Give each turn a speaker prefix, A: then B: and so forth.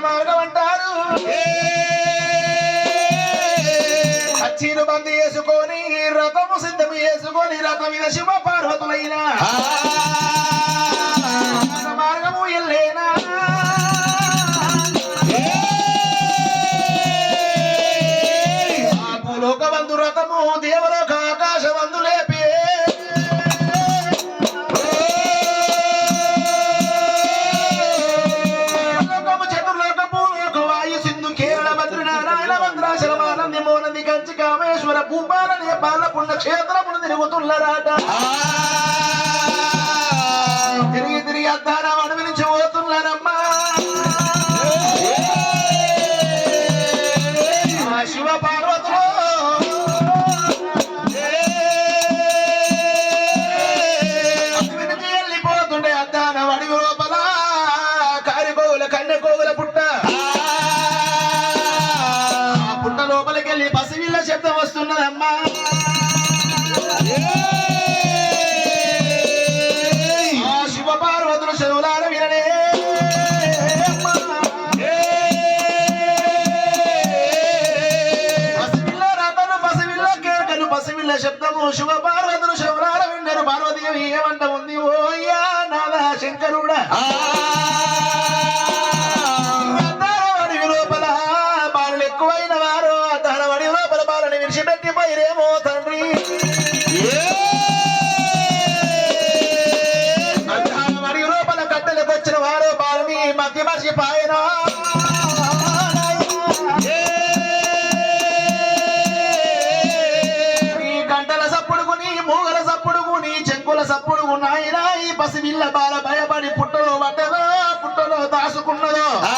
A: మార్గం అంటారు అచ్చిను బంద్ చేసుకొని రథము సిద్ధం చేసుకొని రథం మీద శివ పార్వతులైన భద్రాచల మోనది కంచి కామేశ్వర భూపాల నేపాల పుణ్యక్షేత్రములు తిరుగుతున్నరాట. తిరిగి తిరిగి అద్దాన అడవి నుంచి పోతున్నారమ్మా. శివ పార్వతులు వెళ్ళి పసివిల్ల శబ్దం వస్తున్నదమ్మా. ఆ శివ పార్వతులు శివులార విననే పసిపిల్ల రాతను పసిపిల్ల శబ్దము శివ పార్వతులు శివరాల విన్నారు పార్వతీదేవి ఏమంట ఉంది? ఓ అయ్యా నాదా శంకరుడా. లోపల విడిచిపెట్టి పోయిరేమో తండ్రి అద్దాలవాడి లోపల కట్టెలకు వచ్చిన వారు బాలని మధ్య మర్చిపోయినా. గంటల సప్పుడుకు నీ మూగల సప్పుడుకు నీ చెంకుల సప్పుడుకు నాయనా ఈ పసివిల్ల బాల